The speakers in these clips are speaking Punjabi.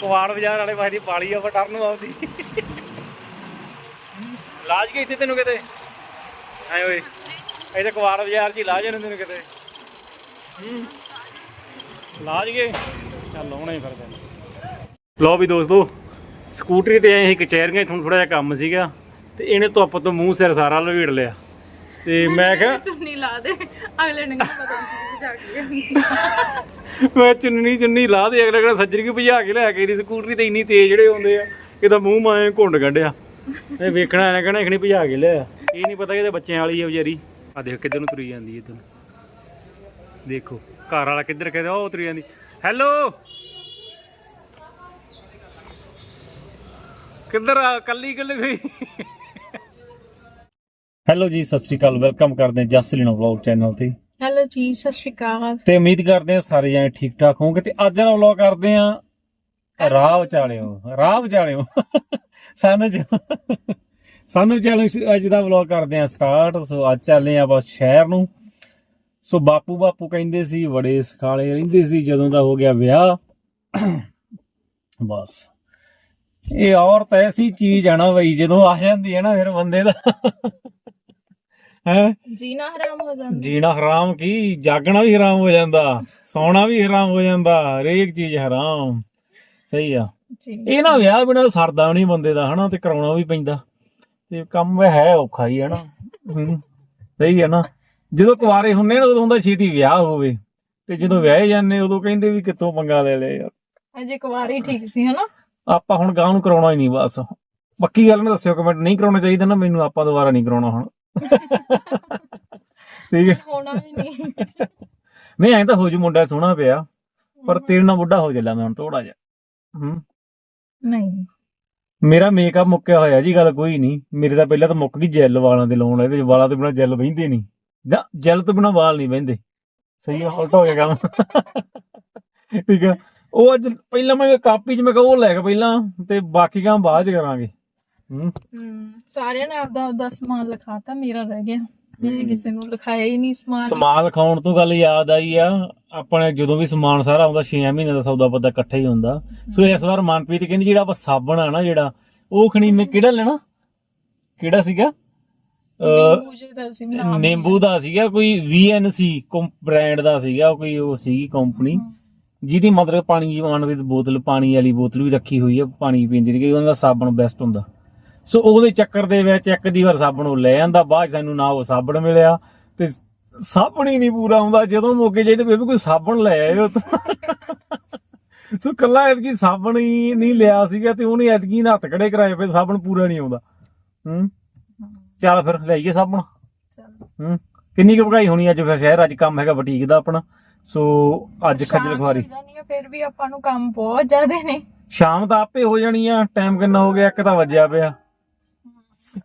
ਕੁਵਾੜ ਬਾਜ਼ਾਰ ਵਾਲੇ ਪਾਸੇ ਦੀ ਪਾਲੀ ਆ ਟਰਨ ਨੂੰ ਆਉਂਦੀ। ਲਾਜ ਕੇ ਇੱਥੇ ਤੈਨੂੰ ਕਿਤੇ? ਐ ਓਏ ਇੱਥੇ ਕੁਵਾੜ ਬਾਜ਼ਾਰ 'ਚ ਹੀ ਲਾਜ ਨੇ ਤੈਨੂੰ ਕਿਤੇ। ਲਾਜ ਕੇ ਚੱਲ ਆਉਣਾ ਹੀ ਫਿਰਦਾ। ਲੋ ਵੀ ਦੋਸਤੋ, ਸਕੂਟਰੀ ਤੇ ਆਏ ਸੀ ਕਚਹਿਰੀਆਂ 'ਚ ਤੁਹਾਨੂੰ ਥੋੜਾ ਜਿਹਾ ਕੰਮ ਸੀਗਾ, ਤੇ ਇਹਨੇ ਧੁੱਪ ਤੋਂ ਮੂੰਹ ਸਿਰ ਸਾਰਾ ਲਵੇੜ ਲਿਆ। ਤੇ ਮੈਂ ਕਿਹਾ ਚੁੰਨੀ ਲਾ ਦੇ। ਅਗਲੇ ਨੇ ਪਤਾ ਨਹੀਂ ਜਾ ਕੇ ਮੈਂ ਚੁੰਨੀ ਚੁੰਨੀ ਲਾ ਦੇ ਅਗਲਾ ਕਿਹੜਾ ਸੱਜਰੀ ਕੀ ਭਜਾ ਕੇ ਲੈ ਕੇ ਦੀ ਸਕੂਟਰੀ ਤੇ ਇੰਨੀ ਤੇਜ਼ ਜਿਹੜੇ ਹੁੰਦੇ ਆ ਇਹਦਾ ਮੂੰਹ ਮਾਏ ਘੁੰਡ ਕੱਢਿਆ। ਇਹ ਵੇਖਣਾ ਇਹਨੇ ਕਹਿਣਾ ਇਖਣੀ ਭਜਾ ਕੇ ਲਿਆ। ਇਹ ਨਹੀਂ ਪਤਾ ਇਹਦੇ ਬੱਚਿਆਂ ਵਾਲੀ ਆ ਵਿਚਾਰੀ। ਆ ਦੇਖ ਕਿੱਧਰ ਨੂੰ ਤੁਰੀ ਜਾਂਦੀ ਇਧਰ। ਦੇਖੋ ਘਰ ਵਾਲਾ ਕਿੱਧਰ ਕਿੱਧਰ ਉਹ ਤੁਰੀ ਜਾਂਦੀ। ਹੈਲੋ ਕਿੱਧਰ ਆ ਕੱਲੀ ਕੱਲੀ ਗਈ ਹੈਲੋ ਜੀ ਸਤਿ ਸ਼੍ਰੀ ਅਕਾਲ। ਵੈਲਕਮ ਕਰਦੇ ਹਾਂ ਜਸ ਲਿਨੋ ਵਲੌਗ ਚੈਨਲ ਤੇ। ਹੈਲੋ ਜੀ ਸਤਿ ਸ਼੍ਰੀ ਅਕਾਲ। ਤੇ ਉਮੀਦ ਕਰਦੇ ਆ ਸਾਰੇ ਜਣੇ ਠੀਕ ਠਾਕ ਹੋਵੋਗੇ। ਤੇ ਅੱਜ ਦਾ ਵਲੌਗ ਕਰਦੇ ਆ ਰਾਹ ਵਿਚਾਲਿਓ ਰਾਹ ਵਿਚਾਲਿਓ ਸਾਨੂੰ ਜ- ਸਾਨੂੰ ਵਿਚਾਲਿਓ ਅੱਜ ਦਾ ਵਲੌਗ ਕਰਦੇ ਆ ਸਟਾਰਟ ਸੋ ਅੱਜ ਚੱਲੇ ਆ ਆਪਾਂ ਸ਼ਹਿਰ ਨੂੰ। ਸੋ ਬਾਪੂ ਬਾਪੂ ਕਹਿੰਦੇ ਸੀ ਬੜੇ ਸਖਾਲੇ ਰਹਿੰਦੇ ਸੀ ਜਦੋਂ ਦਾ ਹੋ ਗਿਆ ਵਿਆਹ। ਬਸ। ਇਹ ਔਰਤ ਐਸੀ ਚੀਜ਼ ਆ ਨਾ ਬਈ ਜਦੋਂ ਆ ਜਾਂਦੀ ਹੈ ਨਾ ਫਿਰ ਬੰਦੇ ਦਾ। ਹੈ? ਜੀਣਾ ਹਰਾਮ ਹੋ ਜਾਂਦਾ। ਜੀਣਾ ਹਰਾਮ ਕੀ? ਜਾਗਣਾ ਵੀ ਹਰਾਮ ਹੋ ਜਾਂਦਾ ਸੌਣਾ ਵੀ ਹਰਾਮ ਹੋ ਜਾਂਦਾ ਹਰੇਕ ਚੀਜ਼ ਹਰਾਮ। ਸਹੀ ਆ। ਇਹ ਨਾ ਵਿਆਹ ਬਿਨਾਂ ਸਰਦਾ ਨਹੀਂ ਬੰਦੇ ਦਾ ਹਨਾ ਤੇ ਕਰਾਉਣਾ ਵੀ ਪੈਂਦਾ। ਤੇ ਕੰਮ ਹੈ ਔਖਾ ਹੀ ਹੈ ਨਾ। ਹੂੰ, ਸਹੀ ਹੈ ਨਾ। ਜਦੋਂ ਕੁਆਰੇ ਹੁੰਨੇ ਨਾ ਉਦੋਂ ਹੁੰਦਾ ਛੇਤੀ ਵਿਆਹ ਹੋਵੇ। ਤੇ ਜਦੋਂ ਵਿਆਹੇ ਜਾਂਦੇ ਉਦੋਂ ਕਹਿੰਦੇ ਵੀ ਕਿੱਥੋਂ ਪੰਗਾ ਲੈ ਲਿਆ ਯਾਰ। ਅਜੇ ਕੁਵਾਰੀ ਠੀਕ ਸੀ ਹਨਾ? ਆਪਾਂ ਹੁਣ ਗਾਂ ਨੂੰ ਕਰਾਉਣਾ ਹੀ ਨਹੀਂ ਬਸ। ਪੱਕੀ ਗੱਲ ਨਾ ਦੱਸਿਓ ਕਮੈਂਟ ਨਹੀਂ ਕਰਾਉਣਾ ਚਾਹੀਦਾ ਨਾ ਮੈਨੂੰ ਆਪਾਂ ਦੁਬਾਰਾ ਨਹੀਂ ਕਰਾਉਣਾ ਹੁਣ। ਠੀਕ ਹੈ। ਹੋਣਾ ਵੀ ਨਹੀਂ। ਨਹੀਂ ਐਂ ਤਾਂ ਹੋ ਜੂ ਮੁੰਡਾ ਸੋਹਣਾ ਪਿਆ ਪਰ ਤੇਰੇ ਨਾਲ ਬੁੱਢਾ ਹੋ ਚੱਲਾ ਮੈਂ ਹੁਣ ਥੋੜਾ ਜਿਹਾ। ਹੂੰ ਨਹੀਂ। ਮੇਰਾ ਮੇਕਅਪ ਮੁੱਕਿਆ ਹੋਇਆ ਜੀ ਗੱਲ ਕੋਈ ਨਹੀਂ। ਮੇਰੇ ਤਾਂ ਪਹਿਲਾਂ ਤਾਂ ਮੁੱਕ ਗਈ ਜੈਲ ਵਾਲਾਂ ਦੇ ਲਾਉਣ ਇਹਦੇ ਵਾਲਾਂ ਤੋਂ ਬਿਨਾ ਜੈਲ ਬਹਿੰਦੇ ਨਹੀਂ। ਜਾਂ ਜੈਲ ਤੋਂ ਬਿਨਾ ਵਾਲ ਨਹੀਂ ਬਹਿੰਦੇ। ਸਹੀ ਆ ਉਲਟਾ ਹੋ ਗਿਆ ਕੰਮ। ਠੀਕ ਆ। ਉਹ ਅੱਜ ਪਹਿਲਾਂ ਮੈਂ ਕਾਪੀ 'ਚ ਮੈਂ ਕਿਹਾ ਉਹ ਲੈ ਕੇ ਪਹਿਲਾਂ ਤੇ ਬਾਕੀ ਕੰਮ ਬਾਅਦ 'ਚ ਕਰਾਂਗੇ। ਹੂੰ। ਹਮ, ਸਾਰਿਆਂ ਨੇ ਆਪਦਾ ਆਪਦਾ ਸਮਾਨ ਲਿਖਾਤਾ ਮੇਰਾ ਰਹਿ ਗਿਆ। ਮੈਂ ਕਿਸੇ ਨੂੰ ਲਿਖਾਇਆ ਹੀ ਨਹੀਂ ਸਮਾਨ। ਸਮਾਨ ਲਿਖਾਉਣ ਤੋਂ ਗੱਲ ਯਾਦ ਆਈ ਆ ਆਪਣੇ ਜਦੋਂ ਵੀ ਸਮਾਨ ਸਾਰਾ ਆਉਂਦਾ 6 ਮਹੀਨੇ ਦਾ ਸੌਦਾ ਪੱਤਾ ਇਕੱਠਾ ਹੀ ਹੁੰਦਾ। ਸੋ ਇਸ ਵਾਰ ਮਨਪ੍ਰੀਤ ਕਹਿੰਦੀ ਜਿਹੜਾ ਆਪਾਂ ਸਾਬਣ ਆ ਨਾ ਜਿਹੜਾ ਉਹ ਖਣੀ ਮੈਂ ਕਿਹੜਾ ਲੈਣਾ? ਕਿਹੜਾ ਸੀਗਾ? ਅਹ, ਨਿੰਬੂ ਦਾ ਸੀ ਨਾਮ ਨਿੰਬੂ ਦਾ ਸੀਗਾ ਕੋਈ VNC ਬ੍ਰਾਂਡ ਦਾ ਸੀਗਾ ਕੋਈ ਉਹ ਸੀਗੀ ਕੰਪਨੀ ਜਿਹਦੀ ਮਤਲਬ ਪਾਣੀ ਜਵਾਨ ਦੀ ਬੋਤਲ ਪਾਣੀ ਵਾਲੀ ਬੋਤਲ ਵੀ ਰੱਖੀ ਹੋਈ ਹੈ ਪਾਣੀ ਪੀਂਦੀ ਰਹੀ ਉਹਨਾਂ ਦਾ ਸਾਬਣ ਬੈਸਟ ਹੁੰਦਾ। ਸੋ ਉਹਦੇ ਚੱਕਰ ਦੇ ਵਿੱਚ ਇੱਕ ਦੀ ਵਾਰ ਸਾਬਣ ਉਹ ਲੈ ਆਂਦਾ ਬਾਅਦ ਸਾਨੂੰ ਨਾ ਉਹ ਸਾਬਣ ਮਿਲਿਆ ਤੇ ਸਾਬਣ ਹੀ ਨਹੀਂ ਪੂਰਾ ਆਉਂਦਾ ਜਦੋਂ ਮੋਗੇ ਜਾਈਦੇ ਬੇਬੀ ਕੋਈ ਸਾਬਣ ਲੈ ਆਇਓ। ਸੋ ਕੱਲਾ ਐਤਕੀ ਸਾਬਣ ਹੀ ਨਹੀਂ ਲਿਆ ਸੀਗਾ ਤੇ ਉਹਨੇ ਐਤਕੀ ਨਾ ਹੱਥ ਖੜੇ ਕਰਾਏ ਪਏ ਸਾਬਣ ਪੂਰਾ ਨਹੀਂ ਆਉਂਦਾ। ਹੂੰ? ਚੱਲ ਫਿਰ ਲੈ ਆਈਏ ਸਾਬਣ। ਚੱਲ। ਹੂੰ? ਕਿੰਨੀ ਕੁ ਭਗਾਈ ਹੋਣੀ ਅੱਜ ਫਿਰ ਸ਼ਹਿਰ? ਅੱਜ ਕੰਮ ਹੈਗਾ ਬੁਟੀਕ ਦਾ ਆਪਣਾ। ਸੋ ਅੱਜ ਖੱਜਲ ਖਵਾਰੀ ਫਿਰ ਵੀ ਆਪਾਂ ਨੂੰ ਕੰਮ ਬਹੁਤ ਜ਼ਿਆਦੇ ਨੇ। ਸ਼ਾਮ ਤਾਂ ਆਪੇ ਹੋ ਜਾਣੀ ਆ ਟਾਈਮ ਕਿੰਨਾ ਹੋ ਗਿਆ? ਇੱਕ ਤਾਂ ਵੱਜਿਆ ਪਿਆ।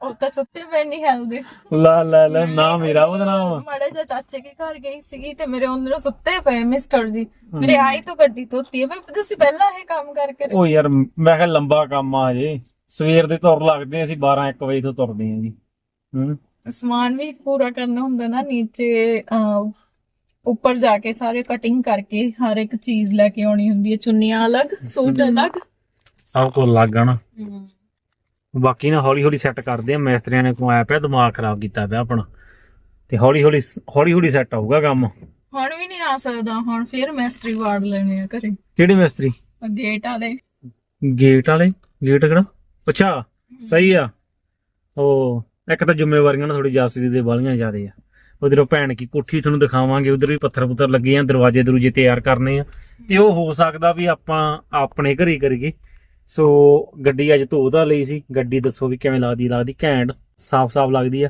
ਉਹ ਤਾਂ ਸੁੱਤੇ ਪਏ ਨਹੀਂ ਹੈਲਦੇ ਲਾ ਲੈ ਲੈ ਨਾ ਮੇਰਾ ਉਹਦਾ ਨਾਮ। ਮਾੜੇ ਜਿਹਾ ਚਾਚੇ ਕੇ ਘਰ ਗਈ ਸੀਗੀ ਤੇ ਮੇਰੇ ਅੰਦਰ ਸੁੱਤੇ ਪਏ ਮਿਸਟਰ ਜੀ। ਮੇਰੇ ਆਈ ਤੋਂ ਗੱਡੀ ਧੋਤੀ ਹੈ। ਮੈਂ ਤੁਸੀਂ ਪਹਿਲਾਂ ਇਹ ਕੰਮ ਕਰਕੇ ਉਹ ਯਾਰ ਮੈਂ ਕਿਹਾ ਲੰਬਾ ਕੰਮ ਆ ਹਜੇ। ਸਵੇਰ ਦੇ ਤੁਰ ਲੱਗਦੇ ਆ ਅਸੀਂ 12 1 ਵਜੇ ਤੋਂ ਤੁਰਦੇ ਆ ਜੀ। ਹੂੰ। ਸਮਾਨ ਵੀ ਪੂਰਾ ਕਰਨਾ ਹੁੰਦਾ ਨਾ ਨੀਚੇ ਉੱਪਰ ਜਾ ਕੇ ਸਾਰੇ ਕਟਿੰਗ ਕਰਕੇ ਹਰ ਇੱਕ ਚੀਜ਼ ਲੈ ਕੇ ਆਉਣੀ ਹੁੰਦੀ ਹੈ। ਚੁੰਨੀਆਂ ਅਲੱਗ ਸੂਟ ਅਲੱਗ। ਸਭ ਕੁਝ ਲੱਗ ਜਾਣਾ ਬਾਕੀ ਨਾ ਹੌਲੀ ਹੌਲੀ ਸੈੱਟ ਕਰਦੇ ਆ ਮਿਸਤਰੀਆਂ ਨੇ ਕੋ ਆਇਆ ਪਿਆ ਦਿਮਾਗ ਖਰਾਬ ਕੀਤਾ ਪਿਆ ਆਪਣਾ। ਤੇ ਹੌਲੀ ਹੌਲੀ ਹੌਲੀ ਹੌਲੀ ਸੈੱਟ ਆਊਗਾ ਕੰਮ। ਹੁਣ ਵੀ ਨਹੀਂ ਆ ਸਕਦਾ ਹੁਣ ਫਿਰ ਮੈਸਟਰੀ ਵਾਰਡ ਲੈਣੇ ਆ ਘਰੇ। ਕਿਹੜੇ ਮਿਸਤਰੀ? ਗੇਟ ਵਾਲੇ। ਗੇਟ ਵਾਲੇ? ਗੇਟ ਕਿਹੜਾ? ਅੱਛਾ ਸਹੀ ਆ। ਉਹ ਇੱਕ ਤਾਂ ਜ਼ਿੰਮੇਵਾਰੀਆਂ ਨਾ ਥੋੜੀ ਜਾਸੀ ਦੇ ਵਾਲੀਆਂ ਜ਼ਿਆਦੇ ਆ। ਉਧਰੋਂ ਭੈਣ ਕੀ ਕੋਠੀ ਤੁਹਾਨੂੰ ਦਿਖਾਵਾਂਗੇ ਉਧਰ ਵੀ ਪੱਥਰ ਪੁੱਤਰ ਲੱਗੇ ਆ ਦਰਵਾਜ਼ੇ ਦਰੂਜੇ ਤਿਆਰ ਕਰਨੇ ਆ। ਤੇ ਉਹ ਹੋ ਸਕਦਾ ਵੀ ਆਪਾਂ ਆਪਣੇ ਘਰੇ ਕਰੀਏ। ਸੋ ਗੱਡੀ ਅੱਜ ਧੋ ਧਾ ਲਈ ਸੀ। ਗੱਡੀ ਦੱਸੋ ਵੀ ਕਿਵੇਂ ਲੱਗਦੀ ਲੱਗਦੀ ਘੈਂਟ ਸਾਫ਼-ਸਾਫ਼ ਲੱਗਦੀ ਆ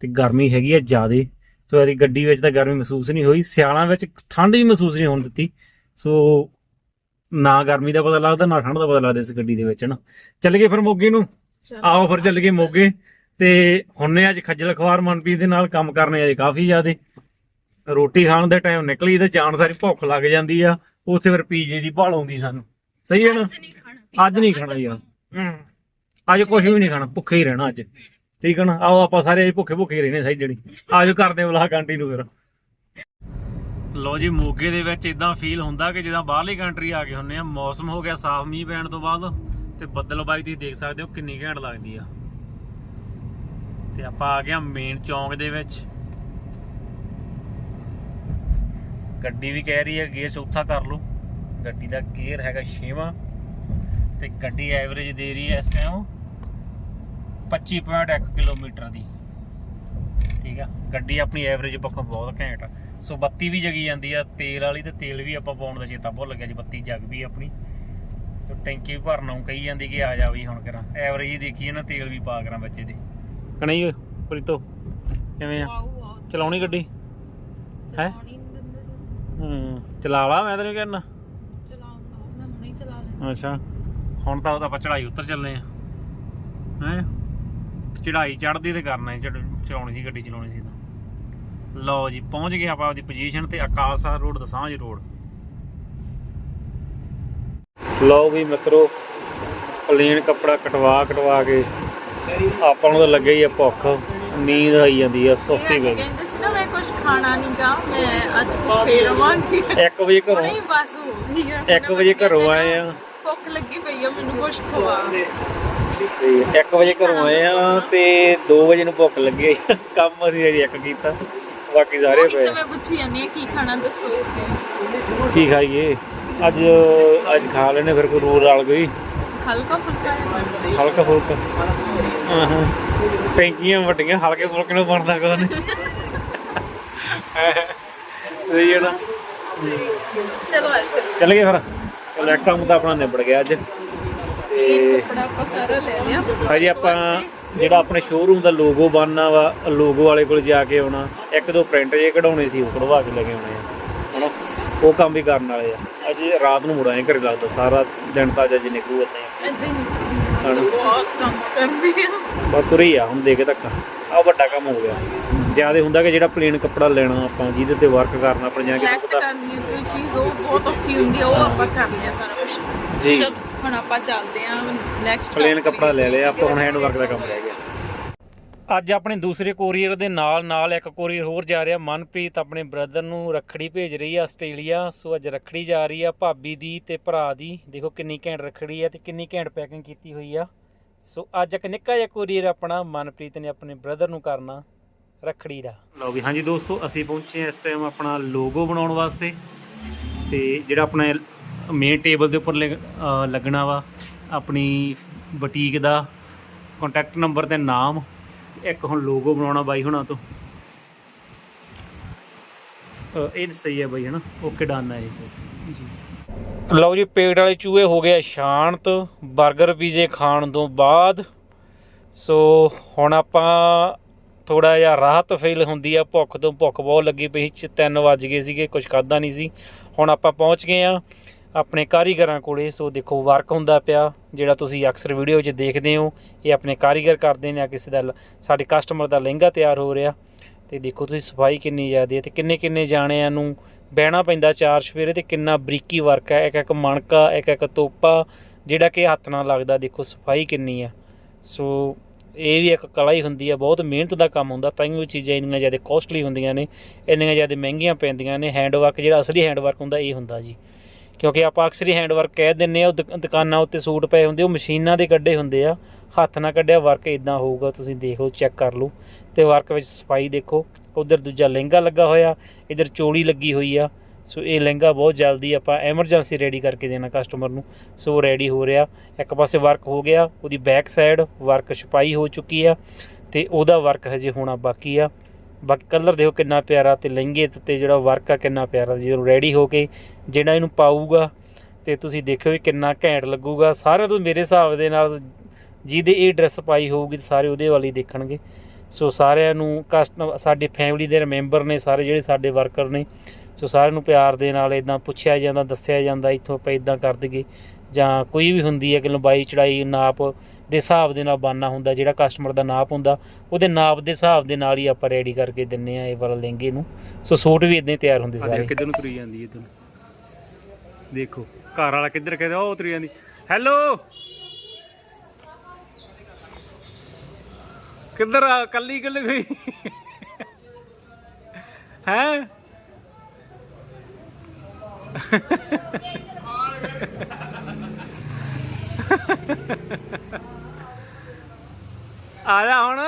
ਤੇ ਗਰਮੀ ਹੈਗੀ ਆ ਜ਼ਿਆਦੇ। ਸੋ ਇਹਦੀ ਗੱਡੀ ਵਿੱਚ ਤਾਂ ਗਰਮੀ ਮਹਿਸੂਸ ਨਹੀਂ ਹੋਈ। ਸਿਆਲਾਂ ਵਿੱਚ ਠੰਡ ਵੀ ਮਹਿਸੂਸ ਨਹੀਂ ਹੋਣ ਦਿੱਤੀ। ਸੋ ਨਾ ਗਰਮੀ ਦਾ ਪਤਾ ਲੱਗਦਾ ਨਾ ਠੰਡ ਦਾ ਪਤਾ ਲੱਗਦਾ ਇਸ ਗੱਡੀ ਦੇ ਵਿੱਚ ਨਾ। ਚੱਲ ਗਏ ਫਿਰ ਮੋਗੇ ਨੂੰ। ਆਓ ਫਿਰ ਚੱਲ ਗਏ ਮੋਗੇ। ਤੇ ਹੁਣੇ ਅੱਜ ਖੱਜਲ ਖਵਾਰ ਮਨਪ੍ਰੀਤ ਦੇ ਨਾਲ ਕੰਮ ਕਰਨੇ ਅਜੇ ਕਾਫੀ ਜ਼ਿਆਦੇ। ਰੋਟੀ ਖਾਣ ਦਾ ਟਾਈਮ ਨਿਕਲੀ ਤੇ ਜਾਣ ਸਾਰੀ ਭੁੱਖ ਲੱਗ ਜਾਂਦੀ ਆ। ਉੱਥੇ ਫਿਰ ਪੀਜੇ ਦੀ ਭਾਲ ਆਉਂਦੀ ਸਾਨੂੰ। ਸਹੀ ਹੈ ਨਾ? ਅੱਜ ਨਹੀਂ ਖਾਣਾ ਯਾਰ। ਅੱਜ ਕੁਝ ਵੀ ਨਹੀਂ ਖਾਣਾ ਭੁੱਖੇ ਹੀ ਰਹਿਣਾ ਅੱਜ। ਠੀਕ ਹੈ ਨਾ? ਆਓ ਆਪਾਂ ਸਾਰੇ ਅੱਜ ਭੁੱਖੇ ਭੁੱਖੇ ਹੀ ਰਹਿਣੇ ਸਹੀ ਜਿਹੜੀ ਆਜੋ ਕਰਦੇ ਬਲਾ ਕੰਟੀਨਿਊ ਫਿਰ। ਲੋ ਜੀ ਮੋਗੇ ਦੇ ਵਿੱਚ ਇਦਾਂ ਫੀਲ ਹੁੰਦਾ ਕਿ ਜਿੱਦਾਂ ਬਾਹਰਲੀ ਕੰਟਰੀ ਆ ਗਏ ਹੁੰਨੇ ਆ। ਮੌਸਮ ਹੋ ਗਿਆ ਸਾਫ਼ ਮੀਂਹ ਪੈਣ ਤੋਂ ਬਾਅਦ। ਤੇ ਬੱਦਲਬਾਈ ਤੁਸੀਂ ਦੇਖ ਸਕਦੇ ਹੋ ਕਿੰਨੀ ਘੈਂਟ ਲੱਗਦੀ ਆ। ਤੇ ਆਪਾਂ ਆ ਗਏ ਆ ਮੇਨ ਚੌਂਕ ਦੇ ਵਿੱਚ। ਗੱਡੀ ਵੀ ਕਹਿ ਰਹੀ ਹੈ ਗੇਅਰ ਚੌਥਾ ਕਰ ਲਓ। ਗੱਡੀ ਦਾ ਗੇਅਰ ਹੈਗਾ ਛੇਵਾਂ। ਤੇ ਗੱਡੀ ਐਵਰੇਜ ਦੇ ਰਹੀ ਹੈ ਇਸ ਟਾਈਮ 25.1 ਕਿਲੋਮੀਟਰ ਦੀ। ਠੀਕ ਆ? ਗੱਡੀ ਆਪਣੀ ਐਵਰੇਜ ਪੱਖੋਂ ਬਹੁਤ ਘੈਂਟ ਆ। ਸੋ ਬੱਤੀ ਵੀ ਜਗੀ ਜਾਂਦੀ ਆ ਤੇਲ ਵਾਲੀ ਤੇ ਤੇਲ ਵੀ ਆਪਾਂ ਪਾਉਣ ਦਾ ਚੇਤਾ ਭੁੱਲ ਗਿਆ ਜੀ ਬੱਤੀ ਜਗ ਵੀ ਆਪਣੀ। ਸੋ ਟੈਂਕੀ ਵੀ ਭਰਨ ਨੂੰ ਕਹੀ ਜਾਂਦੀ ਕਿ ਆ ਜਾ ਵੀ ਹੁਣ ਕਰਾਂ। ਐਵਰੇਜ ਹੀ ਦੇਖੀਏ ਨਾ ਤੇਲ ਵੀ ਪਾ ਕਰਾਂ ਬੱਚੇ ਦੇ। ਕਣੀ ਪ੍ਰੀਤੋ ਕਿਵੇਂ ਆ? ਚਲਾਉਣੀ ਗੱਡੀ? ਹੈਂ? ਹੂੰ ਚਲਾ ਲਾ ਮੈਂ ਤੈਨੂੰ ਕਹਿਣਾ। ਚਲਾਉਂਦਾ ਮੈਂ ਹੁਣੇ ਹੀ ਚਲਾ ਲੈਣਾ ਅੱਛਾ। ਹੁਣ ਤਾਂ ਉਹਦਾ ਆਪਾਂ ਚੜਾਈ ਉੱਤਰ ਚੱਲੇ ਆ। ਹੈ? ਚੜਾਈ ਚੜਦੀ ਤੇ ਕਰਨਾ ਹੈ ਚੜ- ਚਲਾਉਣੀ ਸੀ ਗੱਡੀ ਚਲਾਉਣੀ ਸੀ ਤਾਂ। ਲਓ ਜੀ ਪਹੁੰਚ ਗਏ ਆਪਾਂ ਆਪਦੀ ਪੋਜੀਸ਼ਨ ਤੇ ਅਕਾਲਸਾ ਰੋਡ ਦਸਾਂਝ ਰੋਡ। ਲਓ ਵੀ ਮਿੱਤਰੋ ਪਲੇਨ ਕੱਪੜਾ ਕਟਵਾ ਕਟਵਾ ਕੇ ਆਪਾਂ ਨੂੰ ਤਾਂ ਲੱਗੇ ਹੀ ਆ ਭੁੱਖ ਨੀਂਦ ਆਈ ਜਾਂਦੀ ਆ ਸੁਸਤੀ ਵੇਲੇ ਕਹਿੰਦੇ ਸੀ ਨਾ ਮੈਂ ਕੁਝ ਖਾਣਾ ਨਹੀਂ ਗਾ ਮੈਂ ਅੱਜ ਭੁੱਖੇ ਰਵਾਂਗੀ। 1 ਵਜੇ ਘਰੋਂ ਨਹੀਂ ਬਸ ਹੋ ਗਈ ਆ। 1 ਵਜੇ ਘਰੋਂ ਆਏ ਆ। ਭੁੱਖ ਲੱਗੀ ਪਈ ਆ ਮੈਨੂੰ ਕੁਝ ਖਵਾ ਤੇ 1 ਵਜੇ ਘਰੋਂ ਆਏ ਆ ਤੇ 2 ਵਜੇ ਨੂੰ ਭੁੱਖ ਲੱਗੀ ਆ। ਕੰਮ ਅਸੀਂ ਅਜੇ ਇੱਕ ਕੀਤਾ ਬਾਕੀ ਸਾਰੇ ਪਏ ਤਾਂ ਮੈਂ ਪੁੱਛੀ ਜਾਂਦੀ ਆ ਕੀ ਖਾਣਾ ਦੱਸੋ ਕੀ ਖਾਈਏ? ਅੱਜ ਅੱਜ ਖਾ ਲੈਣੇ ਫਿਰ ਕੋਈ ਰੂਲ ਰਲ ਗਈ। ਹਲਕਾ ਫੁਲਕਾ। ਹਲਕਾ ਫੁਲਕਾ। ਹਾਂ ਹਾਂ। ਵੱਡੀਆਂ ਹਲਕੇ ਫੁਲਕੇ ਨੂੰ ਬਣਦਾ ਕੋਈ ਨਹੀਂ ਸਹੀ ਹੈ ਨਾ? ਚਲੋ ਆ ਚਲੋ ਚੱਲ ਗਏ ਫਿਰ। ਕੰਮ ਤਾਂ ਆਪਣਾ ਨਿਬੜ ਗਿਆ ਅੱਜ। ਇਹ ਕੱਪੜਾ ਆਪਾਂ ਸਾਰਾ ਲੈ ਲਿਆ ਹਜੇ ਆਪਾਂ ਜਿਹੜਾ ਆਪਣੇ ਸ਼ੋਰੂਮ ਦਾ ਲੋਗੋ ਬਣਨਾ ਵਾ ਲੋਗੋ ਵਾਲੇ ਕੋਲ ਜਾ ਕੇ ਆਉਣਾ। ਇੱਕ ਦੋ ਪ੍ਰਿੰਟ ਜੇ ਕਢਾਉਣੇ ਸੀ ਉਹ ਕਢਵਾ ਕੇ ਲੈ ਕੇ ਆਉਣੇ ਆ। ਹਨਾ? ਉਹ ਕੰਮ ਵੀ ਕਰਨ ਵਾਲੇ ਆ। ਅੱਜ ਰਾਤ ਨੂੰ ਮੁੜਾਂਗੇ ਘਰੇ ਲੱਗਦਾ ਸਾਰਾ ਦਿਨ ਤਾਂ ਅੱਜ ਨਿਕਲੂ ਇੱਥੇ ਏਦਾਂ ਹੀ ਬਹੁਤ ਕੰਮ ਕਰਦੀ ਆ। ਬਸ ਤੁਰੀ ਆ ਹੁਣ ਦੇ ਕੇ ਧੱਕਾ। ਆ ਵੱਡਾ ਕੰਮ ਹੋ ਗਿਆ। ਜ਼ਿਆਦਾ ਹੁੰਦਾ ਕਿ ਜਿਹੜਾ ਪਲੇਨ ਕੱਪੜਾ ਲੈਣਾ ਆਪਾਂ ਜਿਹਦੇ ਤੇ ਵਰਕ ਕਰਨਾ ਆਪਾਂ ਜਾਂ ਕਿ ਸਿਲੈਕਟ ਕਰਨੀ ਹੈ ਕੋਈ ਚੀਜ਼ ਉਹ ਬਹੁਤ ਔਖੀ ਹੁੰਦੀ ਆ ਉਹ ਆਪਾਂ ਕਰ ਲਿਆ ਸਾਰਾ ਕੁਝ ਜੀ। ਚਲ ਹੁਣ ਆਪਾਂ ਚੱਲਦੇ ਆ ਨੈਕਸਟ ਪਲੇਨ ਕੱਪੜਾ ਲੈ ਲਿਆ ਆਪਾਂ ਹੁਣ ਹੈਂਡ ਵਰਕ ਦਾ ਕੰਮ ਰਹਿ ਗਿਆ। ਅੱਜ ਆਪਣੇ ਦੂਸਰੇ ਕੋਰੀਅਰ ਦੇ ਨਾਲ ਨਾਲ ਇੱਕ ਕੋਰੀਅਰ ਹੋਰ ਜਾ ਰਿਹਾ ਮਨਪ੍ਰੀਤ ਆਪਣੇ ਬ੍ਰਦਰ ਨੂੰ ਰੱਖੜੀ ਭੇਜ ਰਹੀ ਆ ਆਸਟ੍ਰੇਲੀਆ। ਸੋ ਅੱਜ ਰੱਖੜੀ ਜਾ ਰਹੀ ਆ ਭਾਬੀ ਦੀ ਤੇ ਭਰਾ ਦੀ। ਦੇਖੋ ਕਿੰਨੀ ਘੈਂਟ ਰੱਖੜੀ ਆ ਤੇ ਕਿੰਨੀ ਘੈਂਟ ਪੈਕਿੰਗ ਕੀਤੀ ਹੋਈ ਆ। ਸੋ ਅੱਜ ਇੱਕ ਨਿੱਕਾ ਜਿਹਾ ਕੋਰੀਅਰ ਆਪਣਾ ਮਨਪ੍ਰੀਤ ਨੇ ਆਪਣੇ ਬ੍ਰਦਰ ਨੂੰ ਕਰਨਾ। ਰੱਖੜੀ ਦਾ। ਲਓ ਵੀ ਹਾਂਜੀ ਦੋਸਤੋ ਅਸੀਂ ਪਹੁੰਚੇ ਹਾਂ ਇਸ ਟਾਈਮ ਆਪਣਾ ਲੋਗੋ ਬਣਾਉਣ ਵਾਸਤੇ। ਤੇ ਜਿਹੜਾ ਆਪਣਾ ਮੇਨ ਟੇਬਲ ਦੇ ਉੱਪਰ ਲੱਗਣਾ ਵਾ ਆਪਣੀ ਬੁਟੀਕ ਦਾ ਕੰਟੈਕਟ ਨੰਬਰ ਤੇ ਨਾਮ। ਇੱਕ ਹੁਣ ਲੋਗੋ ਬਣਾਉਣਾ ਬਾਈ ਹੁਣਾਂ ਤੋਂ। ਇਹ ਸਹੀ ਹੈ ਬਾਈ ਹਨਾ? ਓਕੇ ਡਨ ਹੈ ਇਹ। ਜੀ। ਲਓ ਜੀ ਪੇਟ ਵਾਲੇ ਚੂਹੇ ਹੋ ਗਏ ਸ਼ਾਂਤ। 버ਗਰ ਪੀਜ਼ੇ ਖਾਣ ਤੋਂ ਬਾਅਦ। ਸੋ ਹੁਣ ਆਪਾਂ ਥੋੜਾ ਜਿਹਾ ਰਾਹਤ ਫੀਲ ਹੁੰਦੀ ਆ, ਭੁੱਖ ਤੋਂ ਭੁੱਖ ਬਹੁਤ ਲੱਗੀ ਪਈ ਸੀ 3 ਵਜ ਗਏ ਸੀਗੇ ਕੁਝ ਖਾਦਾ ਨਹੀਂ ਸੀ। ਹੁਣ ਆਪਾਂ ਪਹੁੰਚ ਗਏ ਆ ਆਪਣੇ ਕਾਰੀਗਰਾਂ ਕੋਲੇ, ਸੋ ਦੇਖੋ ਵਰਕ ਹੁੰਦਾ ਪਿਆ, ਜਿਹੜਾ ਤੁਸੀਂ ਅਕਸਰ ਵੀਡੀਓ 'ਚ ਦੇਖਦੇ ਹੋ, ਇਹ ਆਪਣੇ ਕਾਰੀਗਰ ਕਰਦੇ ਨੇ, ਆ ਕਿਸੇ ਦਾ ਸਾਡੇ ਕਸਟਮਰ ਦਾ ਲਹਿੰਗਾ ਤਿਆਰ ਹੋ ਰਿਹਾ। ਤੇ ਦੇਖੋ ਤੁਸੀਂ ਸਫ਼ਾਈ ਕਿੰਨੀ ਜ਼ਿਆਦੀ ਹੈ ਤੇ ਕਿੰਨੇ ਕਿੰਨੇ ਜਾਣਿਆਂ ਨੂੰ ਬਹਿਣਾ ਪੈਂਦਾ ਚਾਰ ਸਵੇਰੇ, ਤੇ ਕਿੰਨਾ ਬਰੀਕੀ ਵਰਕ ਹੈ ਇੱਕ ਇੱਕ ਮਣਕਾ ਇੱਕ ਇੱਕ ਤੋਪਾ, ਜਿਹੜਾ ਕਿ ਹੱਥ ਨਾਲ ਲੱਗਦਾ, ਦੇਖੋ ਸਫ਼ਾਈ ਕਿੰਨੀ ਆ। ਸੋ ਇਹ ਵੀ ਇੱਕ ਕਲਾ ਹੀ ਹੁੰਦੀ ਆ, ਬਹੁਤ ਮਿਹਨਤ ਦਾ ਕੰਮ ਹੁੰਦਾ ਤਾਂ ਹੀ ਉਹ ਚੀਜ਼ਾਂ ਇੰਨੀਆਂ ਜ਼ਿਆਦਾ ਕੋਸਟਲੀ ਹੁੰਦੀਆਂ ਨੇ, ਇੰਨੀਆਂ ਜ਼ਿਆਦਾ ਮਹਿੰਗੀਆਂ ਪੈਂਦੀਆਂ ਨੇ ਹੈਂਡ ਵਰਕ ਜਿਹੜਾ ਅਸਲੀ ਹੈਂਡ ਵਰਕ ਹੁੰਦਾ, ਇਹ ਹੁੰਦਾ ਜੀ। ਕਿਉਂਕਿ ਆਪਾਂ ਅਕਸਰ ਹੀ ਹੈਂਡ ਵਰਕ ਕਹਿ ਦਿੰਨੇ ਆ ਉਹ ਦੁਕਾਨਾਂ ਉੱਤੇ ਸੂਟ ਪਏ ਹੁੰਦੇ, ਉਹ ਮਸ਼ੀਨਾਂ ਦੇ ਕੱਢੇ ਹੁੰਦੇ ਆ, ਹੱਥ ਨਾਲ ਕੱਢਿਆ ਵਰਕ ਇਦਾਂ ਹੋਊਗਾ, ਤੁਸੀਂ ਦੇਖੋ ਚੈੱਕ ਕਰ ਲਓ। ਤੇ ਵਰਕ ਵਿੱਚ ਸਫ਼ਾਈ ਦੇਖੋ, ਉਧਰ ਦੂਜਾ ਲਹਿੰਗਾ ਲੱਗਾ ਹੋਇਆ, ਇਧਰ ਚੋਲੀ ਲੱਗੀ ਹੋਈ ਆ ਸੋ ਇਹ ਲਹਿੰਗਾ ਬਹੁਤ ਜਲਦੀ ਆਪਾਂ ਐਮਰਜੈਂਸੀ ਰੈਡੀ ਕਰਕੇ ਦੇਣਾ ਕਸਟਮਰ ਨੂੰ। ਸੋ ਰੈਡੀ ਹੋ ਰਿਹਾ। ਇੱਕ ਪਾਸੇ ਵਰਕ ਹੋ ਗਿਆ, ਉਹਦੀ ਬੈਕ ਸਾਈਡ ਵਰਕ ਛਪਾਈ ਹੋ ਚੁੱਕੀ ਆ ਤੇ ਉਹਦਾ ਵਰਕ ਹਜੇ ਹੋਣਾ ਬਾਕੀ ਆ। ਬਾਕੀ ਕਲਰ ਦੇਖੋ ਕਿੰਨਾ ਪਿਆਰਾ ਤੇ ਲਹਿੰਗੇ ਤੇ ਜਿਹੜਾ ਵਰਕ ਆ ਕਿੰਨਾ ਪਿਆਰਾ, ਜਦੋਂ ਰੈਡੀ ਹੋ ਕੇ ਜਿਹੜਾ ਇਹਨੂੰ ਪਾਊਗਾ ਤੇ ਤੁਸੀਂ ਦੇਖਿਓ ਵੀ ਕਿੰਨਾ ਘੈਂਟ ਲੱਗੂਗਾ। ਸਾਰਿਆਂ ਤੋਂ ਮੇਰੇ ਹਿਸਾਬ ਦੇ ਨਾਲ ਜਿਹਦੇ ਇਹ ਡਰੈਸ ਪਾਈ ਹੋਊਗੀ ਤੇ ਸਾਰੇ ਉਹਦੇ ਵਾਲੀ ਦੇਖਣਗੇ। ਸੋ ਸਾਰਿਆਂ ਨੂੰ ਕਸਟਮ ਸਾਡੀ ਫੈਮਿਲੀ ਦੇ ਮੈਂਬਰ ਨੇ, ਸਾਰੇ ਜਿਹੜੇ ਸਾਡੇ ਵਰਕਰ ਨੇ ਸੋ ਸਾਰਿਆਂ ਨੂੰ ਪਿਆਰ ਦੇ ਨਾਲ ਇਦਾਂ ਪੁੱਛਿਆ ਜਾਂਦਾ ਦੱਸਿਆ ਜਾਂਦਾ ਇੱਥੋਂ ਆਪਾਂ ਇਦਾਂ ਕਰ ਦਈਏ। ਜਾਂ ਕੋਈ ਵੀ ਹੁੰਦੀ ਹੈ ਕਿ ਲੰਬਾਈ ਚੜਾਈ ਨਾਪ ਦੇ ਹਿਸਾਬ ਦੇ ਨਾਲ ਬਾਨਾ ਹੁੰਦਾ ਜਿਹੜਾ ਕਸਟਮਰ ਦਾ ਨਾਪ ਹੁੰਦਾ ਉਹਦੇ ਨਾਪ ਦੇ ਹਿਸਾਬ ਦੇ ਨਾਲ ਹੀ ਆਪਾਂ ਰੈਡੀ ਕਰਕੇ ਦਿੰਨੇ ਆ ਇਹ ਵਾਲਾ ਲਹਿੰਗੇ ਨੂੰ। ਸੋ ਸੂਟ ਵੀ ਇਦਾਂ ਹੀ ਤਿਆਰ ਹੁੰਦੇ ਸਾਰੇ। ਕਿੱਧਰ ਨੂੰ ਤੁਰੀ ਜਾਂਦੀ ਇਧਰ? ਦੇਖੋ ਘਰ ਵਾਲਾ ਕਿੱਧਰ ਕਹਿੰਦਾ ਉਹ ਤੁਰੀ ਜਾਂਦੀ। ਹੈਲੋ ਕਿੱਧਰ ਆ? ਕੱਲੀ ਕੱਲੀ ਗਈ ਹੈ? ਆ ਜਾ ਹੁਣ।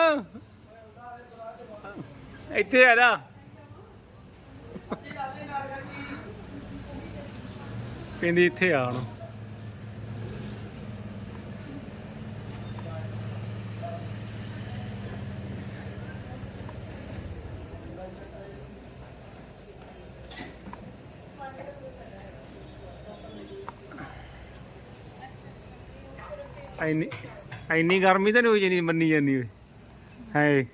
ਇੱਥੇ ਆ ਜਾ। ਕਹਿੰਦੀ ਇੱਥੇ ਆ ਹੁਣ। ਐਨੀ ਐਨੀ ਗਰਮੀ ਤਾਂ ਨਹੀਂ ਹੋਈ ਜਿੰਨੀ ਮੰਨੀ ਜਾਂਦੀ ਓਏ ਹੈ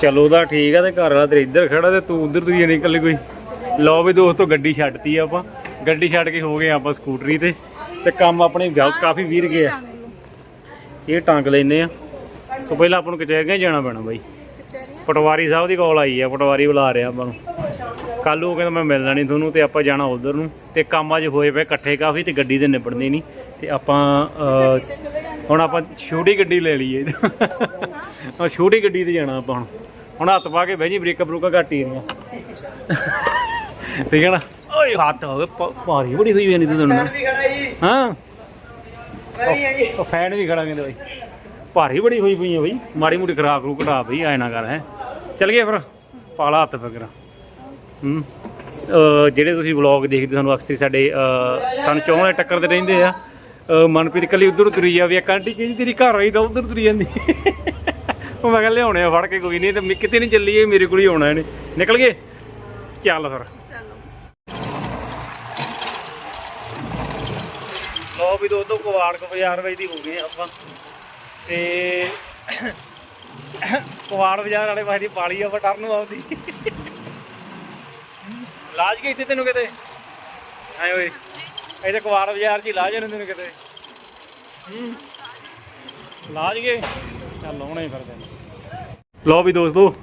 ਚਲੋ ਉਹਦਾ ਠੀਕ ਆ ਤੇ ਘਰ ਵਾਲਾ ਤੇਰੇ ਇੱਧਰ ਖੜਾ ਤੇ ਤੂੰ ਉਧਰ ਤੁਰੀ ਨਿਕਲ ਕੋਈ। ਲਓ ਵੀ ਦੋਸਤੋ ਗੱਡੀ ਛੱਡਤੀ ਆ ਆਪਾਂ। ਗੱਡੀ ਛੱਡ ਕੇ ਹੋ ਗਏ ਆਪਾਂ ਸਕੂਟਰੀ ਤੇ। ਤੇ ਕੰਮ ਆਪਣੇ ਕਾਫੀ ਵੀਰ ਗਏ ਆ। ਇਹ ਟਾਂਗ ਲੈਨੇ ਆ। ਸੋ ਪਹਿਲਾਂ ਆਪਾਂ ਨੂੰ ਕਚਹਿਰੀਆਂ ਜਾਣਾ ਪੈਣਾ ਬਾਈ। ਪਟਵਾਰੀ ਸਾਹਿਬ ਦੀ ਕਾਲ ਆਈ ਆ, ਪਟਵਾਰੀ ਬੁਲਾ ਰਿਹਾ ਆਪਾਂ ਨੂੰ। ਕੱਲ ਉਹ ਕਹਿੰਦਾ ਮੈਂ ਮਿਲਣਾ ਨਹੀਂ ਤੁਹਾਨੂੰ ਤੇ ਆਪਾਂ ਜਾਣਾ ਉਧਰ ਨੂੰ। ਤੇ ਕੰਮ ਅੱਜ ਹੋਏ ਪਏ ਇਕੱਠੇ ਕਾਫੀ ਤੇ ਗੱਡੀ ਦੇ ਨਿਬੜਦੇ ਨਹੀਂ। ਤੇ ਆਪਾਂ ਹੁਣ ਆਪਾਂ ਛੋਟੀ ਗੱਡੀ ਲੈ ਲਈਏ। ਉਹ ਛੋਟੀ ਗੱਡੀ ਤੇ ਜਾਣਾ ਆਪਾਂ ਹੁਣ। ਹੁਣ ਹੱਥ ਪਾ ਕੇ ਬਹਿ ਜੀ, ਬ੍ਰੇਕਾਂ ਬਰੂਕਾਂ ਘੱਟ ਹੀ ਰਹੀਆਂ ਠੀਕ ਹੈ ਨਾ? ਓਏ, ਹੱਥ ਹੋ ਗਏ ਭਾਰੀ ਬੜੀ ਹੋਈ ਨਹੀਂ ਤੁਹਾਨੂੰ ਹਾਂ? ਉਹ- ਫੈਨ ਵੀ ਖੜਾ ਕਹਿੰਦੇ ਬਾਈ। ਭਾਰੀ ਬੜੀ ਹੋਈ ਪਈ ਹੈ ਬਾਈ। ਮਾੜੀ ਮੋਟੀ ਖਰਾਕ ਰੂ ਘਟਾ ਬਈ ਐ ਨਾ ਕਰ, ਹੈ। ਚੱਲ ਗਏ ਫਿਰ। ਪਾਲਾ ਹੱਥ ਫਕਰਾ ਹੂੰ ਅਹ ਜਿਹੜੇ ਤੁਸੀਂ ਵਲੌਗ ਦੇਖਦੇ ਸਾਨੂੰ ਅਕਸਰ ਸਾਡੇ ਅਹ, ਸਾਨੂੰ ਚੌਂ ਦੇ ਟੱਕਰ ਦੇ ਰਹਿੰਦੇ ਆ। ਅਹ, ਮਨਪ੍ਰੀਤ ਕੱਲੀ ਉਧਰ ਤੁਰੀ ਜਾਵੇ ਇੱਕ ਆਂਟੀ ਕਹਿੰਦੀ ਤੇਰੀ ਘਰ ਆਈ ਤਾਂ ਉਧਰ ਤੁਰੀ ਜਾਂਦੀ? ਉਹ ਮੈਂ ਕਿਹਾ ਲਿਆਉਣੇ ਆ ਫੜ ਕੇ ਕੋਈ ਨਹੀਂ ਤੇ ਮੈਂ ਕਿਤੇ ਨਹੀਂ ਚੱਲੀ ਇਹ ਮੇਰੇ ਕੋਲ ਹੀ ਆਉਣਾ ਇਹਨੇ। ਨਿਕਲ ਗਏ? ਚੱਲ ਫਿਰ ਲੋ ਵੀ ਦੋਸਤੋ ਕੁਵਾੜ ਕੋ ਬਾਜ਼ਾਰ ਵਿੱਚ ਦੀ ਹੋ ਗਏ ਆਪਾਂ। ਤੇ ਕੁਵਾੜ ਬਾਜ਼ਾਰ ਵਾਲੇ ਪਾਸੇ ਦੀ ਪਾਲੀ ਆ ਟਰਨ ਨੂੰ ਆਉਂਦੀ ਲਾਜ ਗਈ ਇੱਥੇ ਤੈਨੂੰ ਕਿਤੇ? ਐ ਓਏ ਇੱਥੇ ਕੁਵਾੜ ਬਾਜ਼ਾਰ 'ਚ ਹੀ ਲਾਜ ਨੇ ਤੈਨੂੰ ਕਿਤੇ। ਹੂੰ। ਲਾਜ ਗਏ ਚੱਲ ਲਾਉਣਾ ਹੀ ਫਿਰਦੇ ਲੋ ਵੀ ਦੋਸਤੋ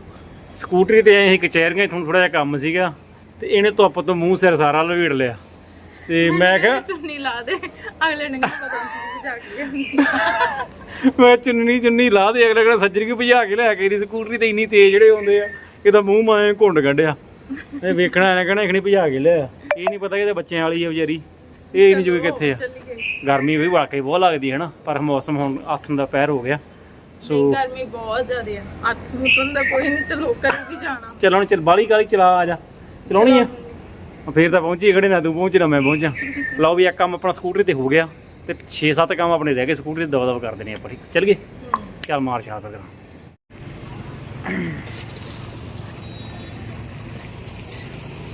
ਸਕੂਟਰੀ ਤੇ ਆਏ ਸੀ ਕਚਹਿਰੀਆਂ ਤੁਹਾਨੂੰ ਥੋੜਾ ਜਿਹਾ ਕੰਮ ਸੀਗਾ ਤੇ ਇਹਨੇ ਧੁੱਪ ਤੋਂ ਮੂੰਹ ਸਿਰ ਸਾਰਾ ਲਵੇੜ ਲਿਆ। ਤੇ ਮੈਂ ਕਿਹਾ ਚੁੰਨੀ ਲਾ ਦੇ ਅਗਲੇ ਨੇ ਪਤਾ ਨਹੀਂ ਜਾ ਕੇ ਮੈਂ ਚੁੰਨੀ ਚੁੰਨੀ ਲਾ ਦੇ ਅਗਲਾ ਕਿਹੜਾ ਸੱਜਰੀ ਕਿ ਭਜਾ ਕੇ ਲੈ ਕੇ ਦੀ? ਸਕੂਟਰੀ ਤੇ ਇੰਨੀ ਤੇਜ਼ ਜਿਹੜੇ ਆਉਂਦੇ ਆ ਇਹਦਾ ਮੂੰਹ ਮਾਏ ਘੁੰਡ ਕੱਢਿਆ। ਇਹ ਵੇਖਣਾ ਇਹਨੇ ਕਹਿਣਾ ਇਖਣੀ ਭਜਾ ਕੇ ਲਿਆ। ਇਹ ਨਹੀਂ ਪਤਾ ਕਿ ਇਹਦੇ ਬੱਚਿਆਂ ਵਾਲੀ ਆ ਵਿਚਾਰੀ। ਇਹ ਨਹੀਂ ਜੋ ਕਿੱਥੇ ਆ। ਚੱਲੀ ਗਰਮੀ ਵੀ ਵਾਕਈ ਬਹੁਤ ਲੱਗਦੀ ਹੈ ਨਾ ਪਰ ਮੌਸਮ ਹੁਣ ਹੱਥ ਦਾ ਪੈਰ ਹੋ ਗਿਆ। ਸੋ ਗਰਮੀ ਬਹੁਤ ਜ਼ਿਆਦਾ ਹੈ ਅੱਠ ਨੂੰ ਤਾਂ ਕੋਈ ਨਹੀਂ ਚਲੋ ਕਰ ਜਾਣਾ। ਚੱਲਣ ਚੱਲ ਬਾਲੀ ਗਾਲੀ ਚਲਾ ਆ ਜਾ। ਚਲਾਉਣੀ ਆ। ਫੇਰ ਤਾਂ ਪਹੁੰਚੀ ਖੜੇ ਨਾ ਤੂੰ ਪਹੁੰਚ ਨਾ ਮੈਂ ਪਹੁੰਚਾਂ। ਲਓ ਵੀ ਇੱਕ ਕੰਮ ਆਪਣਾ ਸਕੂਟਰੀ ਤੇ ਹੋ ਗਿਆ। ਤੇ 6-7 ਕੰਮ ਆਪਣੇ ਰਹਿ ਗਏ ਸਕੂਟਰੀ ਤੇ ਦਵਾ ਦਵਾ ਕਰ ਦੇਣੇ ਆਪਾਂ। ਠੀਕ ਚੱਲ ਗਏ? ਚੱਲ ਮਾਰ ਛਾਪ ਕਰਾਂ।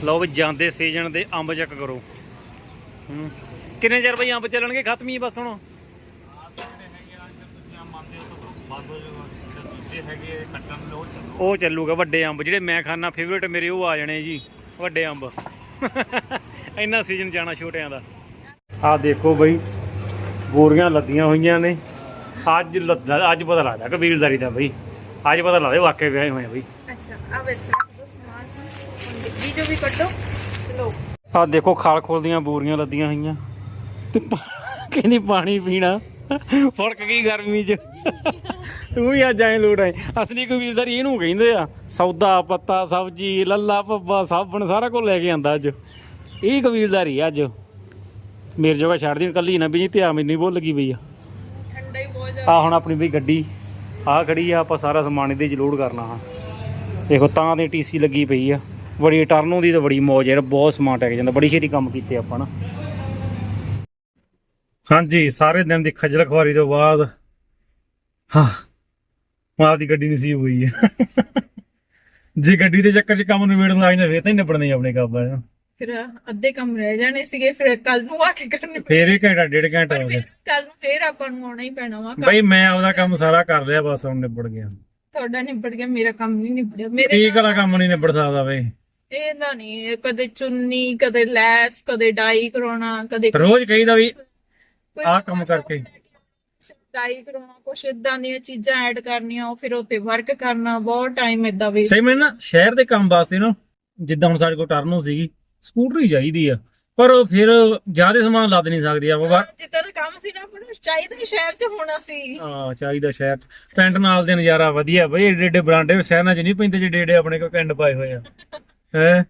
ਲਓ ਵੀ ਜਾਂਦੇ ਸੀਜ਼ਨ ਦੇ ਅੰਬ ਚੱਕ ਕਰੋ। ਹੂੰ। ਕਿੰਨੇ ਚਿਰ ਬਈ ਅੰਬ ਚੱਲਣਗੇ? ਖਤਮ ਹੀ ਬਸ ਹੁਣ। ਉਹ ਚੱਲੂਗਾ ਵੱਡੇ ਅੰਬ, ਜਿਹੜੇ ਮੈਂ ਖਾਣਾ ਫੇਵਰੇਟ ਮੇਰੇ ਉਹ ਆ ਜਾਣੇ ਜੀ, ਵੱਡੇ ਅੰਬ। ਇੰਨਾ ਸੀਜ਼ਨ ਜਾਣਾ ਛੋਟਿਆਂ ਦਾ। ਆਹ ਦੇਖੋ ਬਈ, ਬੋਰੀਆਂ ਲੱਦੀਆਂ ਹੋਈਆਂ ਨੇ। ਅੱਜ ਅੱਜ ਪਤਾ ਲੱਗਦਾ ਕਬੀਲਦਾਰੀ ਦਾ ਬਈ। ਅੱਜ ਪਤਾ ਲੱਗਦਾ ਵਾਕਿਆ ਵਿਆਹੇ ਹੋਏ ਬਈ। ਅੱਛਾ ਆ ਵਿੱਚ ਜੋ ਵੀ ਕੱਢੋ। ਚਲੋ। ਆਹ ਦੇਖੋ ਖਾਲ ਖੋਲਦੀਆਂ ਬੋਰੀਆਂ ਲੱਦੀਆਂ ਹੋਈਆਂ। ਤੇ ਕਹਿੰਦੀ ਪਾਣੀ ਪੀਣਾ। ਫੜਕ ਗਈ ਗਰਮੀ 'ਚ। ਤੂੰ ਵੀ ਅੱਜ ਐ ਲੋੜ ਐ ਅਸਲੀ ਕਬੀਲਦਾਰੀ ਇਹਨੂੰ ਕਹਿੰਦੇ ਆ ਸੌਦਾ ਪੱਤਾ ਸਬਜੀ ਲੱਲਾ ਪੱਬਾ ਸਾਬਣ ਸਾਰਾ ਕੁਝ ਲੈ ਕੇ ਆਂਦਾ ਅੱਜ। ਇਹ ਕਬੀਲਦਾਰੀ ਆ ਅੱਜ। ਮੇਰੇ ਜੋਗਾ ਛੱਡ ਦੀ ਕੱਲੀ ਨਾ ਵੀ ਜੀ ਧਿਆ ਮੈਨੂੰ ਭੁੱਲ ਗਈ ਬਈ ਆ। ਠੰਡਾ ਹੀ ਬਹੁਤ ਆ ਹੁਣ ਆਪਣੀ ਬਈ ਗੱਡੀ ਆ ਖੜੀ ਆ ਆਪਾਂ ਸਾਰਾ ਸਮਾਨ ਇਹਦੇ 'ਚ ਲੋਡ ਕਰਨਾ ਹਾਂ ਦੇਖੋ ਤਾਂ ਤੇ ਟੀਸੀ ਲੱਗੀ ਪਈ ਆ। ਬੜੀ ਟਰਨੋਂ ਦੀ ਤਾਂ ਬੜੀ ਮੌਜ ਹੈ ਬਹੁਤ ਸਮਾਨ ਟੈਕ ਜਾਂਦਾ ਬੜੀ ਛੇਤੀ ਕੰਮ ਕੀਤੇ ਆਪਾਂ ਨਾ। ਹਾਂਜੀ ਸਾਰੇ ਦਿਨ ਦੀ ਖੱਜਲ ਖਵਾਰੀ ਤੋਂ ਬਾਅਦ ਹਾਂ ਮਾਂ ਦੀ ਗੱਡੀ ਨਸੀਬ ਹੋਈ ਹੈ। ਜੇ ਗੱਡੀ ਦੇ ਚੱਕਰ 'ਚ ਕੰਮ ਨਿਬੇੜਨ ਲੱਗ ਜਾਂਦੇ ਫੇਰ ਤਾਂ ਹੀ ਨਿਬੜਨੇ ਆਪਣੇ ਕੰਮ। ਆ ਫਿਰ ਅੱਧੇ ਕੰਮ ਰਹਿ ਜਾਣੇ ਸੀਗੇ ਫਿਰ ਕੱਲ ਨੂੰ ਆ ਕੇ ਕਰਨੇ ਫੇਰ ਇਹ ਘੰਟਾ ਡੇਢ ਘੰਟਾ ਹੋ ਗਿਆ। ਕੱਲ ਨੂੰ ਫੇਰ ਆਪਾਂ ਨੂੰ ਆਉਣਾ ਹੀ ਪੈਣਾ ਵਾ ਬਈ ਮੈਂ ਆਪਦਾ ਕੰਮ ਸਾਰਾ ਕਰ ਲਿਆ ਬਸ ਹੁਣ ਨਿਬੜ ਗਿਆ। ਤੁਹਾਡਾ ਨਿਬੜ ਗਿਆ ਮੇਰਾ ਕੰਮ ਨਹੀਂ ਨਿਬੜਿਆ ਮੇਰੇ ਕੀ ਕਲਾ ਕੰਮ ਨਹੀਂ ਨਿਬੜ ਸਕਦਾ ਬਈ। ਇਹ ਨਾ ਨਹੀਂ ਕਦੇ ਚੁੰਨੀ ਕਦੇ ਲੈਸ ਕਦੇ ਡਾਈ ਕਰਾਉਣਾ ਕਦੇ ਰੋਜ਼ ਕਹੀਦਾ ਵੀ ਆਹ ਕੰਮ ਕਰਕੇ। ਡਾਈ ਕਰਾਉਣਾ ਕੁਛ ਇਦਾਂ ਦੀਆਂ ਚੀਜ਼ਾਂ ਐਡ ਕਰਨੀਆਂ ਉਹ ਫਿਰ ਉੱਤੇ ਵਰਕ ਕਰਨਾ ਬਹੁਤ ਟਾਈਮ ਇਦਾਂ ਵੇ ਸਹੀ ਮੈਂ ਨਾ ਸ਼ਹਿਰ ਦੇ ਕੰਮ ਵਾਸਤੇ ਨਾ ਜਿੱਦਾਂ ਹੁਣ ਸਾਡੇ ਕੋਲ ਟਰਨੋ ਸੀਗੀ ਸਕੂਟਰੀ ਚਾਹੀਦੀ ਆ ਪਰ ਫਿਰ ਜ਼ਿਆਦਾ ਸਮਾਨ ਲੱਦ ਨਹੀਂ ਸਕਦੀ ਆ ਬਾਬਾ ਜਿੱਦਾਂ ਦਾ ਕੰਮ ਸੀ ਨਾ ਨੂੰ ਚਾਹੀਦਾ ਹੀ ਸ਼ਹਿਰ 'ਚ ਹੋਣਾ ਸੀ। ਆ ਚਾਹੀਦਾ ਸ਼ਹਿਰ। ਪਿੰਡ ਨਾਲ ਦੇ ਨਜ਼ਾਰਾ ਵਧੀਆ ਬਈ ਏਡੇ ਏਡੇ ਬਰਾਂਡੇ ਸ਼ਹਿਰਾਂ 'ਚ ਨਹੀਂ ਪੈਂਦੇ ਜਿਹੜੇ ਏਡੇ ਆਪਣੇ ਕੋਲ ਪਿੰਡ ਪਾਏ ਹੋਏ ਆ। ਹੈ?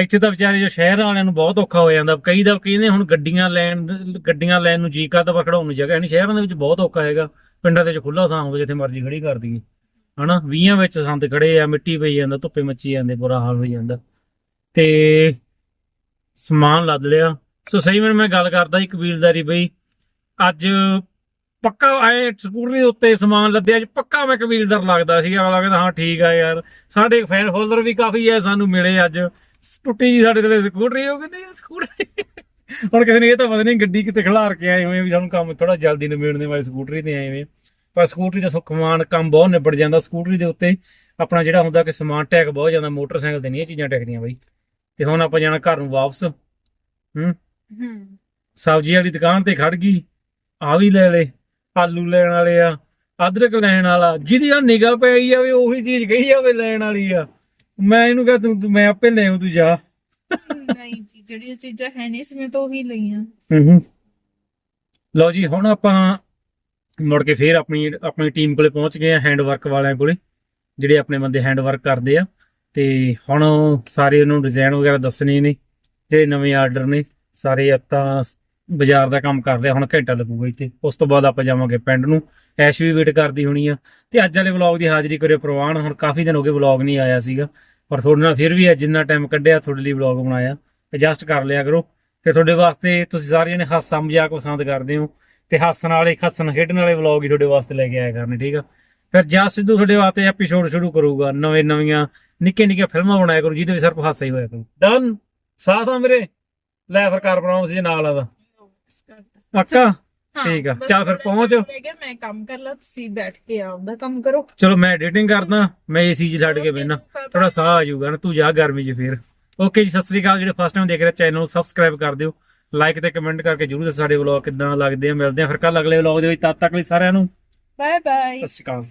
ਇੱਥੇ ਤਾਂ ਵਿਚਾਰੇ ਜੋ ਸ਼ਹਿਰ ਵਾਲਿਆਂ ਨੂੰ ਬਹੁਤ ਔਖਾ ਹੋ ਜਾਂਦਾ। ਕਈ ਦਾ ਕਹਿੰਦੇ ਹੁਣ ਗੱਡੀਆਂ ਲੈਣ ਗੱਡੀਆਂ ਲੈਣ ਨੂੰ ਜੀ ਕਰਦਾ ਪਰ ਖੜਾਉਣ ਨੂੰ ਜਗ੍ਹਾ ਨਹੀਂ ਸ਼ਹਿਰਾਂ ਦੇ ਵਿੱਚ ਬਹੁਤ ਔਖਾ ਹੈਗਾ। ਪਿੰਡਾਂ ਦੇ ਵਿੱਚ ਖੁੱਲਾ ਥਾਂ ਹੋਵੇ ਜਿੱਥੇ ਮਰਜ਼ੀ ਖੜੀ ਕਰ ਦਈਏ। ਹਨਾ? 20 ਵਿੱਚ ਸੰਦ ਖੜੇ ਆ, ਮਿੱਟੀ ਪਈ ਜਾਂਦਾ, ਧੁੱਪੇ ਮੱਚੀ ਜਾਂਦੇ, ਬੁਰਾ ਹਾਲ ਹੋ ਜਾਂਦਾ। ਤੇ ਸਮਾਨ ਲੱਦ ਲਿਆ। ਸੋ ਸਹੀ ਮੈਨੂੰ ਮੈਂ ਗੱਲ ਕਰਦਾ ਸੀ ਕਬੀਲਦਾਰੀ ਬਈ। ਅੱਜ ਪੱਕਾ ਆਏ ਸਕੂਟਰੀ ਦੇ ਉੱਤੇ ਸਮਾਨ ਲੱਦਿਆ ਅੱਜ ਪੱਕਾ ਮੈਂ ਕਬੀਲਦਾਰ ਲੱਗਦਾ ਸੀ ਅਗਲਾ ਕਹਿੰਦਾ ਹਾਂ ਠੀਕ ਆ ਯਾਰ। ਸਾਡੇ ਫੈਨ ਫੋਲੋਅਰ ਵੀ ਕਾਫੀ ਐ ਸਾਨੂੰ ਮਿਲੇ ਅੱਜ। ਟੁੱਟੀ ਜੀ ਸਾਡੇ ਤੇ ਸਕੂਟਰੀ ਉਹ ਕਹਿੰਦੇ ਸਕੂਟਰੀ? ਹੁਣ ਕਿਸੇ ਨੇ ਇਹ ਤਾਂ ਪਤਾ ਨਹੀਂ ਗੱਡੀ ਕਿਤੇ ਖਿਲਾਰ ਕੇ ਆਏ ਹੋਏ ਵੀ ਸਾਨੂੰ ਕੰਮ ਥੋੜਾ ਜਲਦੀ ਨਿਬੇੜਨੇ ਵਾਲੀ ਸਕੂਟਰੀ ਤੇ ਆਏ ਹੋਏ। ਪਰ ਸਕੂਟਰੀ ਦਾ ਸੁਖਮਾਨ ਕੰਮ ਬਹੁਤ ਨਿਬੜ ਜਾਂਦਾ। ਸਕੂਟਰੀ ਦੇ ਉੱਤੇ ਆਪਣਾ ਜਿਹੜਾ ਹੁੰਦਾ ਕਿ ਸਮਾਨ ਟੈਕ ਬਹੁਤ ਜਾਂਦਾ ਮੋਟਰਸਾਈਕਲ ਤੇ ਨਹੀਂ ਇਹ ਚੀਜ਼ਾਂ ਟੈਕਦੀਆਂ ਬਾਈ। ਤੇ ਹੁਣ ਆਪਾਂ ਜਾਣਾ ਘਰ ਨੂੰ ਵਾਪਸ। ਹੂੰ? ਹੂੰ। ਸਬਜ਼ੀ ਵਾਲੀ ਦੁਕਾਨ ਤੇ ਖੜ ਗਈ। ਆ ਵੀ ਲੈ ਲੈ ਆਲੂ ਲੈਣ ਵਾਲੇ ਆ ਅਦਰਕ ਲੈਣ ਵਾਲਾ ਜਿਹਦੀ ਆ ਨਿਗਾਹ ਪਈ ਜਾਵੇ ਉਹੀ ਚੀਜ਼ ਕਹੀ ਜਾਵੇ ਲੈਣ ਵਾਲੀ ਆ। ਮੈਂ ਇਹਨੂੰ ਕਹਾਂ ਤੂੰ ਤੂੰ- ਮੈਂ ਆਪੇ ਲੈ ਆਊਂ, ਤੂੰ ਜਾ। ਨਹੀਂ ਜੀ ਜਿਹੜੀਆਂ ਚੀਜ਼ਾਂ ਹੈ ਨਹੀਂ ਸੀ ਮੈਂ ਤਾਂ ਉਹੀ ਲਈਆਂ। ਹੂੰ ਲਓ ਜੀ ਹੁਣ ਆਪਾਂ ਮੁੜ ਕੇ ਫੇਰ ਆਪਣੀ ਆਪਣੀ ਟੀਮ ਕੋਲੇ ਪਹੁੰਚ ਗਏ ਆ ਹੈਂਡ ਵਰਕ ਵਾਲਿਆਂ ਕੋਲੇ ਜਿਹੜੇ ਆਪਣੇ ਬੰਦੇ ਹੈਂਡ ਵਰਕ ਕਰਦੇ ਆ। ਤੇ ਹੁਣ ਸਾਰੇ ਉਹਨੂੰ ਡਿਜ਼ਾਈਨ ਵਗੈਰਾ ਦੱਸਣੇ ਨੇ ਜਿਹੜੇ ਨਵੇਂ ਆਰਡਰ ਨੇ ਸਾਰੇ ਆਪਾਂ ਬਾਜ਼ਾਰ ਦਾ ਕੰਮ ਕਰ ਲਿਆ ਹੁਣ ਘੰਟਾ ਲੱਗੂਗਾ ਇੱਥੇ। ਉਸ ਤੋਂ ਬਾਅਦ ਆਪਾਂ ਜਾਵਾਂਗੇ ਪਿੰਡ ਨੂੰ। ਐਸ਼ ਵੀ ਵੇਟ ਕਰਦੀ ਹੋਣੀ ਆ। ਤੇ ਅੱਜ ਵਾਲੇ ਵਲੌਗ ਦੀ ਹਾਜ਼ਰੀ ਕਰਿਓ ਪ੍ਰਵਾਨ। ਹੁਣ ਕਾਫੀ ਦਿਨ ਹੋ ਗਏ ਵਲੌਗ ਨਹੀਂ ਆਇਆ ਸੀਗਾ। ਪਰ ਤੁਹਾਡੇ ਨਾਲ ਫਿਰ ਵੀ ਅੱਜ ਜਿੰਨਾ ਟਾਈਮ ਕੱਢਿਆ, ਤੁਹਾਡੇ ਲਈ ਵਲੌਗ ਬਣਾਇਆ। ਐਡਜਸਟ ਕਰ ਲਿਆ ਕਰੋ। ਤੇ ਤੁਹਾਡੇ ਵਾਸਤੇ ਤੁਸੀਂ ਸਾਰੇ ਜਣੇ ਹਾਸਾ ਮਜ਼ਾਕ ਪਸੰਦ ਕਰਦੇ ਹੋ। ਤੇ ਹੱਸਣ ਵਾਲੇ ਖੱਸਣ ਖੇਡਣ ਵਾਲੇ ਵਲੌਗ ਹੀ ਤੁਹਾਡੇ ਵਾਸਤੇ ਲੈ ਕੇ ਆਇਆ ਕਰਨੇ, ਠੀਕ ਆ? ਫਿਰ ਜਾਂ ਸਿੱਧੂ ਤੁਹਾਡੇ ਵਾਸਤੇ ਐਪੀਸੋਡ ਸ਼ੁਰੂ ਕਰੂਗਾ। ਨਵੇਂ, ਨਵੀਆਂ ਨਿੱਕੇ ਨਿੱਕੇ ਫਿਲਮਾਂ ਬਣਾਇਆ ਕਰੂ, ਜਿਹਦੇ ਵਿੱਚ ਸਿਰਫ ਹਾਸਾ ਹੀ ਹੋਇਆ ਕਰੂ। ਡਨ ਸਾਥ ਆ ਮੇਰੇ। ਲੈ ਫਿਰ ਕਰ ਬਣਾਉਂ ਸੀ ਨਾਲ ਆਦਾ। ਪੱਕਾ? ਹਾਂ, ਠੀਕ ਆ। ਬਸ ਚੱਲ ਫਿਰ ਪਹੁੰਚ। ਮੈਂ ਕੰਮ ਕਰ ਲਾ ਤੁਸੀਂ ਬੈਠ ਕੇ ਆਪਦਾ ਕੰਮ ਕਰੋ। ਚਲੋ ਮੈਂ ਐਡੀਟਿੰਗ ਕਰਦਾ ਮੈਂ ਏਸੀ 'ਚ ਛੱਡ ਕੇ ਬੈਠਣਾ ਥੋੜਾ ਸਾਹ ਆ ਜਾਊਗਾ ਨਾ ਤੂੰ ਜਾ ਗਰਮੀ 'ਚ ਫੇਰ। ਓਕੇ ਜੀ ਸਤਿ ਸ੍ਰੀ ਅਕਾਲ। ਜਿਹੜੇ ਫਸਟ ਟਾਈਮ ਦੇਖ ਰਹੇ ਚੈਨਲ ਨੂੰ ਸਬਸਕ੍ਰਾਈਬ ਕਰ ਦਿਓ। ਲਾਈਕ ਤੇ ਕਮੈਂਟ ਕਰਕੇ ਜਰੂਰ ਦੱਸੋ ਸਾਡੇ ਵਲੌਗ ਕਿੱਦਾਂ ਲੱਗਦੇ ਆ। ਮਿਲਦੇ ਆ ਫਿਰ ਕੱਲ ਅਗਲੇ ਵਲੌਗ ਦੇ ਵਿੱਚ। ਤਦ ਤੱਕ ਲਈ ਸਾਰਿਆਂ ਨੂੰ ਬਾਏ ਬਾਏ ਸਤਿ ਸ੍ਰੀ ਅਕਾਲ।